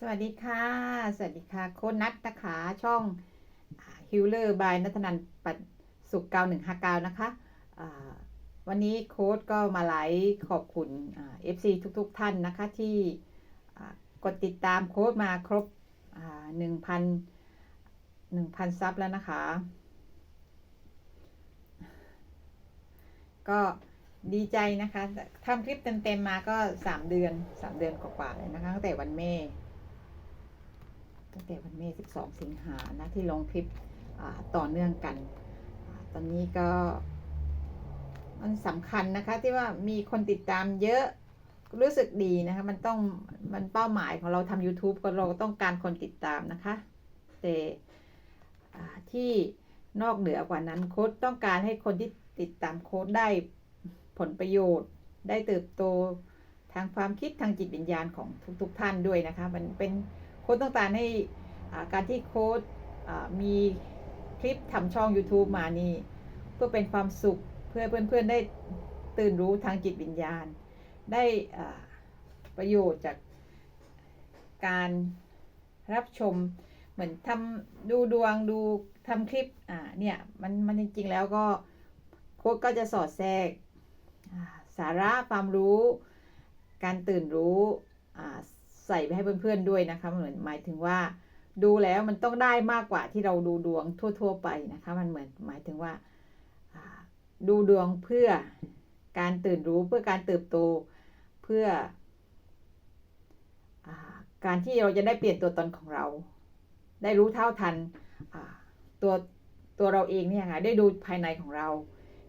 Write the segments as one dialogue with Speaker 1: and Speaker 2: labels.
Speaker 1: สวัสดีค่ะ สวัสดีค่ะ โค้ดนัทนะคะ ช่องฮิลเลอร์บายนัทนันปัดสุขเก้าหนึ่งห้าเก้านะคะวันนี้โค้ดก็มาไลฟ์ขอบคุณเอฟซีทุก ๆ ท่านนะคะที่กดติดตามโค้ดมาครบหนึ่งพันหนึ่งพันซับแล้วนะคะ ก็ดีใจนะคะทำคลิปเต็มๆมาก็สามเดือนสามเดือนกว่าๆเลยนะคะตั้งแต่วันแม่ ตั้งแต่วันเมษ12 สิงหานะที่ลงคลิปต่อเนื่องกันอตอนนี้ก็มันสำคัญนะคะที่ว่ามีคนติดตามเยอะรู้สึกดีนะคะ มันต้องมันเป้าหมายของเราทำ YouTube ก็เราต้องการคนติดตามนะคะ แต่ที่นอกเหนือกว่านั้นโค้ดต้องการให้คนที่ติดตามโค้ดได้ผลประโยชน์ ได้เติบโตทางความคิดทางจิตวิญญาณของทุกๆทท่านด้วยนะคะ มันเป็น ค้ดต้องการให้การที่โค้ดมีคลิปทำช่อง YouTube มานี่เพื่อเป็นความสุขเพื่อเพื่อนๆได้ตื่นรู้ทางจิตวิญญาณ ได้ประโยชน์จากการรับชมเหมือนทำดูดวงดูทำคลิปอ่าเนี่ยมันมันจริงๆแล้วก็โค้ดก็จะสอดแทรกสาระความรู้ การตื่นรู้ ใส่ไปให้เพื่อนๆด้วยนะคะเหมือนหมายถึงว่า ดูแล้วมันต้องได้มากกว่าที่เราดูดวงทั่ว ๆ ไปนะคะ มันเหมือนหมายถึงว่าดูดวงเพื่อการตื่นรู้เพื่อการเติบโตเพื่ออการที่เราจะได้เปลี่ยนตัวตนของเรา ได้รู้เท่าทันตัวตัวเราเองเนี่ยค่ะได้ดูภายในของเรา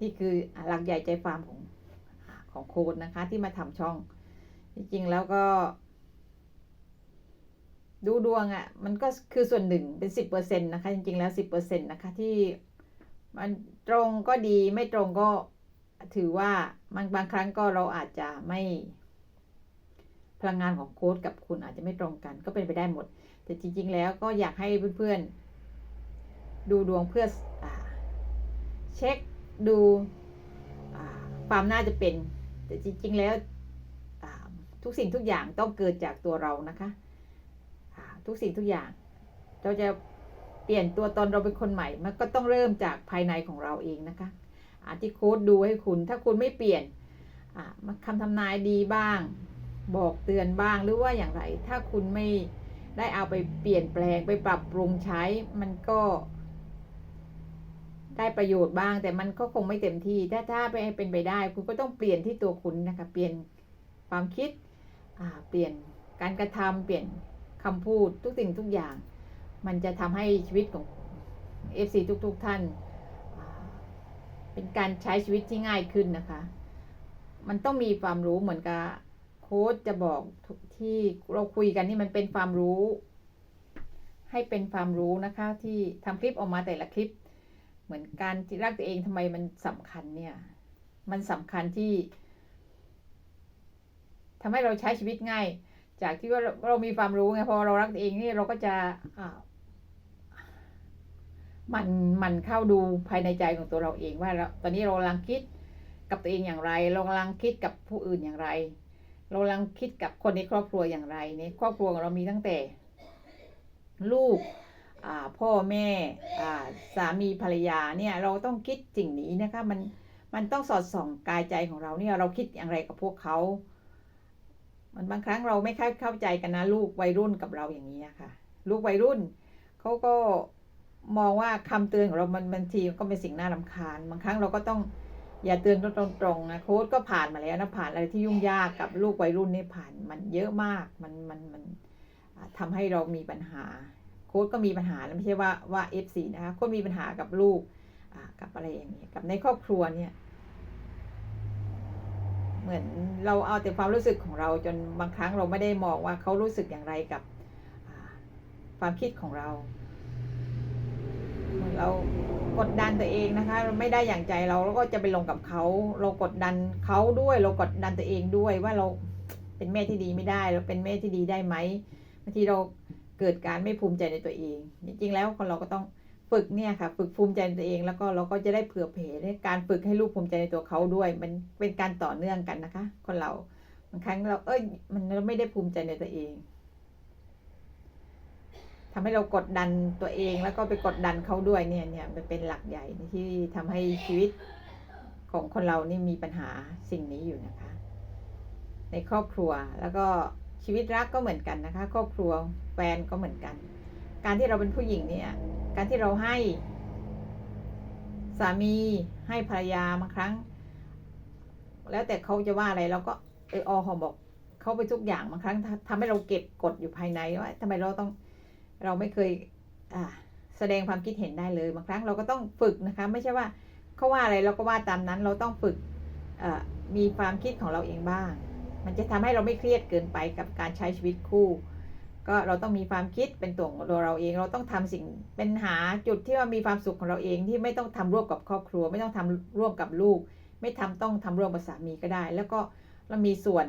Speaker 1: นี่คือหลักใหญ่ใจความของของโค้ดนะคะที่มาทำช่อง จริงๆแล้วก็ ดูดวงอะ่ะ มันก็คือส่วนหนึ่งเป็นสิบเปอร์เซ็นต์นะคะ จริงๆแล้วสิบเปอร์เซ็นต์นะคะที่มันตรงก็ดีไม่ตรงก็ถือว่าบางบางครั้งก็เราอาจจะไม่พลังงานของโค้ดกับคุณอาจจะไม่ตรงกัน ก็เป็นไปได้หมด แต่จริง ๆ แล้วก็อยากให้เพื่อนๆ ดูดวงเพื่ออเช็คดูความน่าจะเป็น แต่จริง ๆ แล้วทุกสิ่งทุกอย่างต้องเกิดจากตัวเรานะคะ ทุกสิ่งทุกอย่าง เราจะเปลี่ยนตัวตนเราเป็นคนใหม่ มันก็ต้องเริ่มจากภายในของเราเองนะคะอาที่โค้ดดูให้คุณ ถ้าคุณไม่เปลี่ยนคำทำนายดีบ้าง บอกเตือนบ้างหรือว่าอย่างไร ถ้าคุณไม่ได้เอาไปเปลี่ยนแปลงไปปรับปรุงใช้ มันก็ ได้ประโยชน์บ้าง แต่มันก็คงไม่เต็มที่ ถ้าถ้าไปเป็นไปได้ คุณก็ต้องเปลี่ยนที่ตัวคุณนะคะ เปลี่ยนความคิดเปลี่ยนการกระทำเปลี่ยน คำพูดทุกสิ่งทุกอย่าง มันจะทำให้ชีวิตของ FC ทุกๆทท่าน เป็นการใช้ชีวิตที่ง่ายขึ้นนะคะ มันต้องมีความรู้เหมือนกับโค้ดจะบอกที่เราคุยกันนี่มันเป็นความรู้ ให้เป็นความรู้นะคะ ที่ทำคลิปออกมาแต่ละคลิป เหมือนการที่รักตัวเองทำไมมันสำคัญเนี่ย มันสำคัญที่ทำให้เราใช้ชีวิตง่าย จากที่ว่าเรามีความรู้ไงพอเรารักเองนี่เราก็จะมันมันเข้าดูภายในใจของตัวเราเองว่าเราตอนนี้เรากำลังคิดกับตัวเองอย่างไร เรากำลังคิดกับผู้อื่นอย่างไร เรากำลังคิดกับคนในครอบครัวอย่างไรในครอบครัวของเรามีตั้งแต่ ลูกพ่อแม่สามีภรรยาเนี่ยเราต้องคิดสิ่งนี้นะคะมันมันต้องสอดส่องกายใจของเราเนี่ยเราคิดอย่างไรกับพวกเขา มันบางครั้งเราไม่ค่อยเข้าใจกันนะ ลูกวัยรุ่นกับเราอย่างนี้ค่ะ ลูกวัยรุ่นเขาก็มองว่าคำเตือนของเรามันบางทีก็เป็นสิ่งน่ารำคาญ บางครั้งเราก็ต้องอย่าเตือนตรงๆนะโค้ดก็ผ่านมาแล้วนะผ่านอะไรที่ยุ่งยากกับลูกวัยรุ่นนี่ผ่านมันเยอะมากมันมันมันทำให้เรามีปัญหา โค้ดก็มีปัญหาไม่ใช่ว่าว่าเอฟซีนะคะโค้ดมีปัญหากับลูกกับอะไรอย่างนี้กับในครอบครัวเนี่ย เหมือนเราเอาแต่ความรู้สึกของเราจนบางครั้งเราไม่ได้มองว่าเขารู้สึกอย่างไรกับความคิดของเราเหมือนเรากดดันตัวเองนะคะ ไม่ได้อย่างใจเราแล้วก็จะไปลงกับเขา เรากดดันเขาด้วย เรากดดันตัวเองด้วยว่าเราเป็นแม่ที่ดีไม่ได้ เราเป็นแม่ที่ดีได้ไหมบางทีเราเกิดการไม่ภูมิใจในตัวเอง จริงๆแล้วคนเราก็ต้อง ฝึกเนี่ยค่ะ ฝึกภูมิใจในตัวเองแล้วก็เราก็จะได้เผื่อเผยในการฝึกให้ลูกภูมิใจในตัวเขาด้วย มันเป็นการต่อเนื่องกันนะคะ คนเราบางครั้งเราเอ้ยมันเราไม่ได้ภูมิใจในตัวเองทำให้เรากดดันตัวเองแล้วก็ไปกดดันเขาด้วยเนี่ยเนี่ยมันเป็นหลักใหญ่ที่ทำให้ชีวิตของคนเรานี่มีปัญหาสิ่งนี้อยู่นะคะ ในครอบครัวแล้วก็ชีวิตรักก็เหมือนกันนะคะ ครอบครัวแฟนก็เหมือนกัน การที่เราเป็นผู้หญิงเนี่ย การที่เราให้สามีให้ภรรยาบางครั้ง แล้วแต่เขาจะว่าอะไรเราก็เอออหอมบอกเขาไปทุกอย่างบางครั้งทำให้เราเก็บกดอยู่ภายในว่าทำไมเราต้องเราไม่เคย อ่า แสดงความคิดเห็นได้เลยบางครั้งเราก็ต้องฝึกนะคะ ไม่ใช่ว่าเขาว่าอะไรเราก็ว่าตามนั้น เราต้องฝึกมีความคิดของเราเองบ้าง มันจะทำให้เราไม่เครียดเกินไปกับการใช้ชีวิตคู่ ก็เราต้องมีความคิดเป็นตัวของเราเอง เราต้องทำสิ่งเป็นหาจุดที่ว่ามีความสุขของเราเองที่ไม่ต้องทำร่วมกับครอบครัว ไม่ต้องทำร่วมกับลูก ไม่ทำต้องทำร่วมกับสามีก็ได้ แล้วก็เรามีส่วน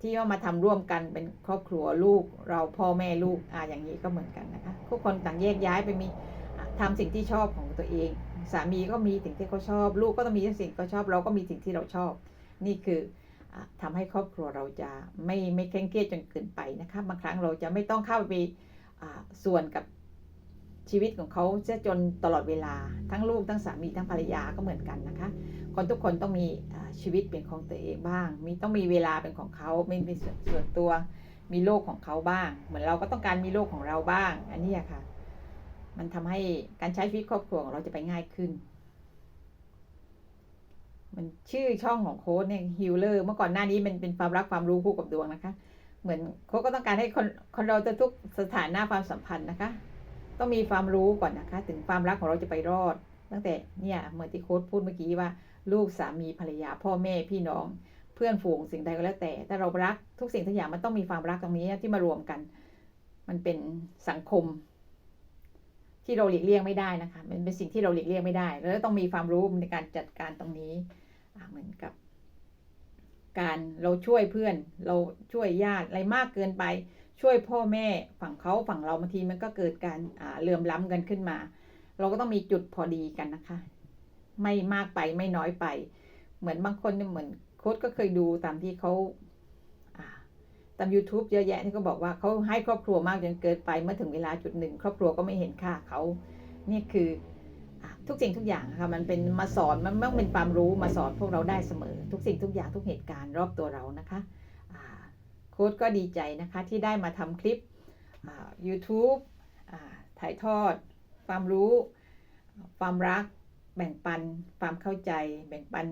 Speaker 1: ที่ว่ามาทำร่วมกันเป็นครอบครัวลูก เราพ่อแม่ลูกอ่าอย่างนี้ก็เหมือนกันนะคะทุกคนต่างแยกย้ายไปมีทำสิ่งที่ชอบของตัวเอง สามีก็มีสิ่งที่เขาชอบ ลูกก็ต้องมีสิ่งที่เขาชอบ เราก็มีสิ่งที่เราชอบ นี่คือ ทำให้ครอบครัวเราจะไม่ไม่เคร่งเครียดจนเกินไปนะคะบางครั้งเราจะไม่ต้องเข้าไปส่วนกับชีวิตของเขาจะจนตลอดเวลาทั้งลูกทั้งสามีทั้งภรรยาก็เหมือนกันนะคะ คนทุกคนต้องมีชีวิตเป็นของตัวเองบ้าง มีต้องมีเวลาเป็นของเขาไม่มีส่วนตัวมีโลกของเขาบ้าง เหมือนเราก็ต้องการมีโลกของเราบ้าง อันนี้ค่ะ มันทำให้การใช้ชีวิตครอบครัวของเราจะไปง่ายขึ้น มันชื่อช่องของโค้ดเนี่ยฮิลเลอร์เมื่อก่อนหน้านี้มันเป็นความรักความรู้คู่กับดวงนะคะ เหมือนโค้ดก็ต้องการให้คนคนเราจะทุกสถานะความสัมพันธ์นะคะ ต้องมีความรู้ก่อนนะคะ ถึงความรักของเราจะไปรอด ตั้งแต่เนี่ยเหมือนที่โค้ดพูดเมื่อกี้ว่า ลูกสามีภรรยาพ่อแม่พี่น้อง เพื่อนฝูงสิ่งใดก็แล้วแต่แต่เรารักทุกสิ่งทุกอย่างมันต้องมีความรักตรงนี้ที่มารวมกัน มันเป็นสังคมที่เราหลีกเลี่ยงไม่ได้นะคะ มันเป็นสิ่งที่เราหลีกเลี่ยงไม่ได้ แล้วต้องมีความรู้ในการจัดการตรงนี้ เหมือนกับ การเราช่วยเพื่อน เราช่วยญาติอะไรมากเกินไป ช่วยพ่อแม่ฝั่งเขาฝั่งเราบางทีมันก็เกิดการเลื่อมล้ำกันขึ้นมา เราก็ต้องมีจุดพอดีกันนะคะ ไม่มากไปไม่น้อยไป เหมือนบางคนเหมือนโค้ดก็เคยดูตามที่เขาตาม YouTube เยอะแยะที่เขาบอกว่าเขาให้ครอบครัวมากจนเกินไปเมื่อถึงเวลาจุดหนึ่งครอบครัวก็ไม่เห็นค่าเขา นี่คือ ทุกสิ่งทุกอย่างค่ะมันเป็นมาสอนมันต้องเป็นความรู้มาสอนพวกเราได้เสมอ ทุกสิ่งทุกอย่างทุกเหตุการณ์รอบตัวเรานะคะโค้ดก็ดีใจนะคะที่ได้มาทำคลิป YouTube ถ่ายทอด ความรู้ ความรัก แบ่งปัน ความเข้าใจ แบ่งปัน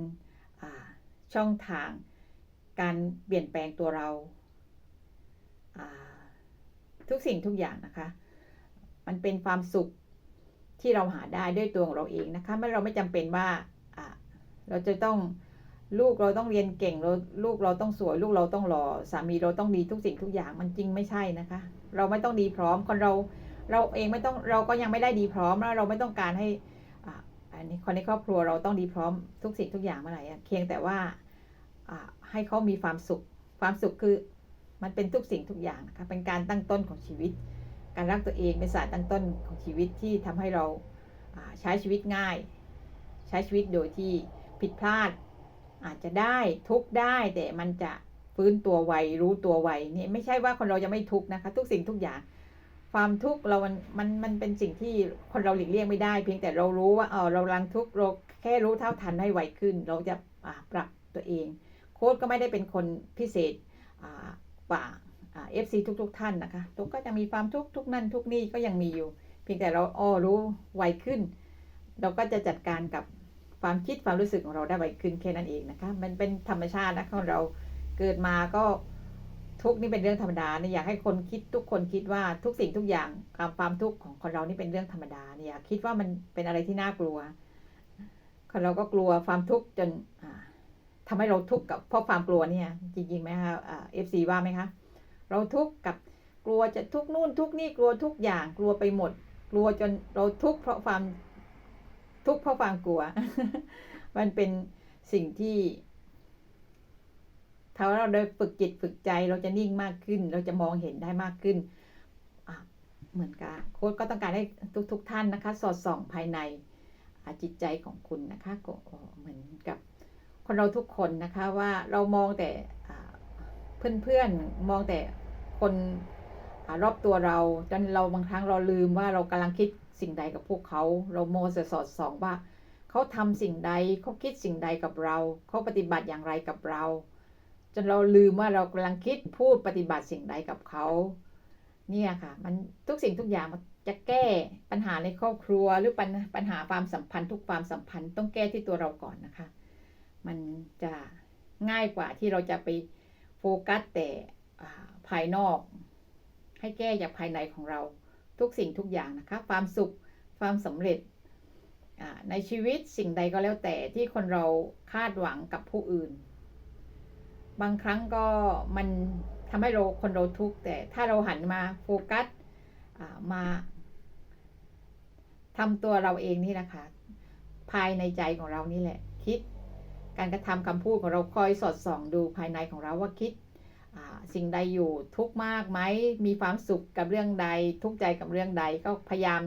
Speaker 1: ช่องทาง การเปลี่ยนแปลงตัวเรา ทุกสิ่งทุกอย่างนะคะ มันเป็นความสุข ที่เราหาได้ด้วยตัวของเราเองนะคะไม่เราไม่จำเป็นว่าเราจะต้องลูกเราต้องเรียนเก่งเราลูกเราต้องสวย ลูกเราต้องหล่อสามีเราต้องดีทุกสิ่งทุกอย่างมันจริงไม่ใช่นะคะ เราไม่ต้องดีพร้อมคนเราเราเองไม่ต้องเราก็ยังไม่ได้ดีพร้อมแล้วเราไม่ต้องการให้อันนี้คนในครอบครัวเราต้องดีพร้อมทุกสิ่งทุกอย่างเมื่อไหร่เพียงแต่ว่าให้เขามีความสุข ความสุขคือมันเป็นทุกสิ่งทุกอย่างนะคะเป็นการตั้งต้นของชีวิต การรักตัวเองเป็นศาสตร์ตั้งต้นของชีวิตที่ทำให้เราใช้ชีวิตง่าย ใช้ชีวิตโดยที่ผิดพลาด อาจจะได้ทุกได้แต่มันจะฟื้นตัวไวรู้ตัวไวนี่ไม่ใช่ว่าคนเราจะไม่ทุกนะคะ ทุกสิ่งทุกอย่าง ความทุกข์เรามันมันมันเป็นสิ่งที่คนเราหลีกเลี่ยงไม่ได้ เพียงแต่เรารู้ว่าเออเราลังทุกข์เราแค่รู้เท่าทันให้ไวขึ้น เราจะปรับตัวเอง โค้ดก็ไม่ได้เป็นคนพิเศษกว่า เอฟซีทุกๆ ท่านนะคะ ทุกก็จะมีความทุกทุกนั่นทุกนี่ก็ยังมีอยู่ เพียงแต่เราอ้อรู้ไวขึ้น เราก็จะจัดการกับความคิดความรู้สึกของเราได้ไวขึ้นแค่นั้นเองนะคะ มันเป็นธรรมชาตินะของเราเกิดมาก็ทุกนี่เป็นเรื่องธรรมดาเนี่ยอยากให้คนคิดทุกคนคิดว่าทุกสิ่งทุกอย่างความความทุกข์ของคนเรานี่เป็นเรื่องธรรมดาเนี่ยคิดว่ามันเป็นอะไรที่น่ากลัว คนเราก็กลัวความทุกข์จนทำให้เราทุกข์กับเพราะความกลัวเนี่ย จริงๆไหมคะเอฟซีว่าไหมคะ เราทุกข์กับกลัวจะทุกนู่นทุกนี่กลัวทุกอย่างกลัวไปหมด กลัวจนเราทุกข์เพราะความทุกข์เพราะความกลัว มันเป็นสิ่งที่ถ้าเราได้ฝึกจิตฝึกใจเราจะนิ่งมากขึ้น เราจะมองเห็นได้มากขึ้นเหมือนกันโค้ดก็ต้องการให้ทุกๆทท่านนะคะ สอดส่องภายในจิตใจของคุณนะคะก็เหมือนกับคนเราทุกคนนะคะว่าเรามองแต่เพื่อนๆมองแต่ คนอรอบตัวเราจนเราบางครั้งเราลืมว่าเรากำลังคิดสิ่งใดกับพวกเขา เราโมวแต่สอดส่องว่าเขาทำสิ่งใดเขาคิดสิ่งใดกับเรา เขาปฏิบัติอย่างไรกับเรา จนเราลืมว่าเรากำลังคิดพูดปฏิบัติสิ่งใดกับเขา เนี่ยค่ะ มันทุกสิ่งทุกอย่างมันจะแก้ปัญหาในครอบครัวหรือปัญปัญหาความสัมพันธ์ทุกความสัมพันธ์ต้องแก้ที่ตัวเราก่อนนะคะ มันจะง่ายกว่าที่เราจะไปโฟกัสแต่ ภายนอก ให้แก้จากภายในของเราทุกสิ่งทุกอย่างนะคะ ความสุขความสำเร็จในชีวิตสิ่งใดก็แล้วแต่ที่คนเราคาดหวังกับผู้อื่น บางครั้งก็มันทำให้เราคนเราทุกข์แต่ถ้าเราหันมาโฟกัสมาทำตัวเราเองนี่นะคะ ภายในใจของเรานี่แหละ คิดการกระทำคำพูดของเราคอยสอดส่องดูภายในของเราว่าคิด สิ่งใดอยู่ทุกมากไหมมีความสุขกับเรื่องใด ทุกใจกับเรื่องใดก็พยายาม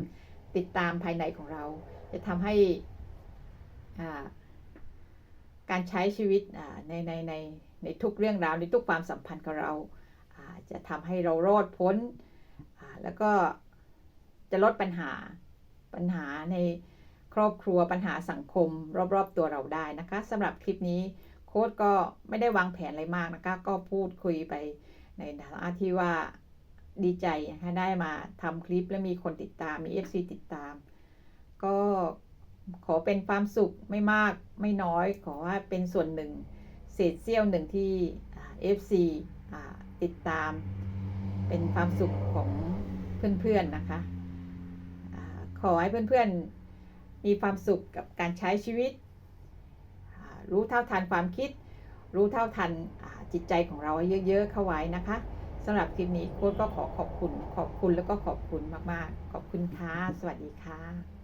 Speaker 1: ติดตามภายในของเรา จะทำให้าการใช้ชีวิตในในในในทุกเรื่องราวในทุกความสัมพันธ์ของเราาจะทำให้เรารอดพ้นแล้วก็จะลดปัญหาปัญหาในครอบครัวปัญหาสังคม รอบๆตัวเราได้นะคะสำหรับคลิปนี้ ค้ดก็ไม่ได้วางแผนอะไรมากนะคะ ก็พูดคุยไปในฐานะที่ว่าดีใจนะคะได้มาทำคลิปและมีคนติดตามมี FC ติดตาม ก็ขอเป็นความสุขไม่มากไม่น้อย ขอว่าเป็นส่วนหนึ่งเศษเสี้ยวหนึ่งที่อ่า FC ติดตาม เป็นความสุขของเพื่อนๆนะคะขอให้เพื่อนๆมีความสุขกับการใช้ชีวิต รู้เท่าทันความคิด รู้เท่าทันจิตใจของเราเยอะ ๆ เข้าไว้นะคะสำหรับคลิปนี้โค้ดก็ขอขอบคุณ ขอบคุณแล้วก็ขอบคุณมาก ๆ ขอบคุณค่ะ สวัสดีค่ะ